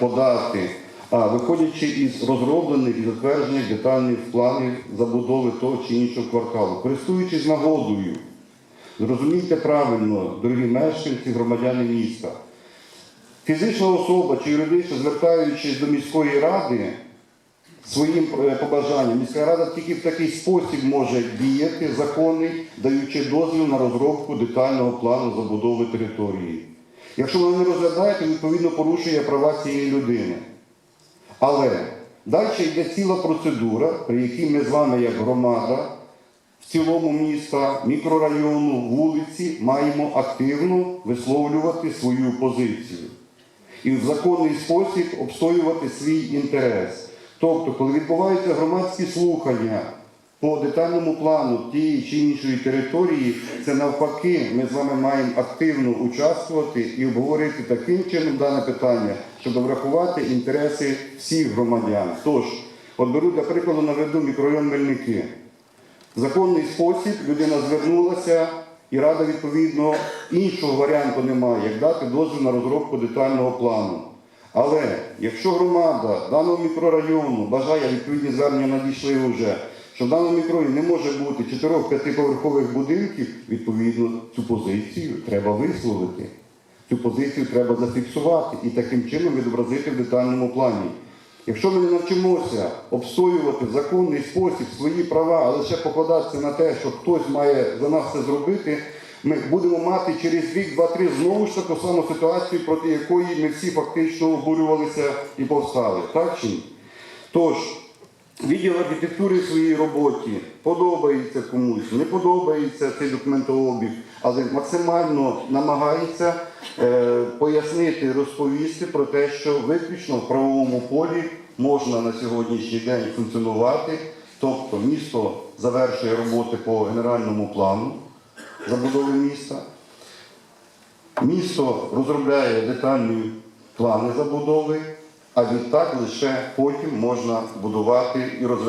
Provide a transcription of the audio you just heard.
подати, а виходячи із розроблених і затверджених детальних планів забудови того чи іншого кварталу, користуючись нагодою, зрозумійте правильно, дорогі мешканці, громадяни міста. Фізична особа чи юридична, звертаючись до міської ради своїм е, побажанням, міська рада тільки в такий спосіб може діяти законний, даючи дозвіл на розробку детального плану забудови території. Якщо вона не розглядає, то відповідно порушує права цієї людини. Але далі йде ціла процедура, при якій ми з вами, як громада, в цілому міста, мікрорайону, вулиці маємо активно висловлювати свою позицію і в законний спосіб обстоювати свій інтерес. Тобто, коли відбуваються громадські слухання по детальному плану тієї чи іншої території, це навпаки, ми з вами маємо активно участвувати і обговорити таким чином дане питання, щоб врахувати інтереси всіх громадян. Тож, от беру для прикладу наведу мікрорайон Мельники. В законний спосіб людина звернулася, і рада відповідно іншого варіанту немає, як дати дозвіл на розробку детального плану. Але якщо громада даного мікрорайону бажає відповідні звернення надійшли вже, що в даному мікрорайоні не може бути 4-5 поверхових будинків, відповідно цю позицію треба висловити. Цю позицію треба зафіксувати і таким чином відобразити в детальному плані. Якщо ми не навчимося обстоювати законний спосіб свої права, а лише покладатися на те, що хтось має за нас це зробити, ми будемо мати через рік, два-три знову ж таку саму ситуацію, проти якої ми всі фактично обурювалися і повстали. Так чи ні? Тож, відділ архітектури в своїй роботі подобається комусь, не подобається цей документообіг, але максимально намагається е, пояснити, розповісти про те, що виключно в правовому полі можна на сьогоднішній день функціонувати. Тобто місто завершує роботи по генеральному плану забудови міста. Місто розробляє детальні плани забудови, а відтак лише потім можна будувати і розвивати.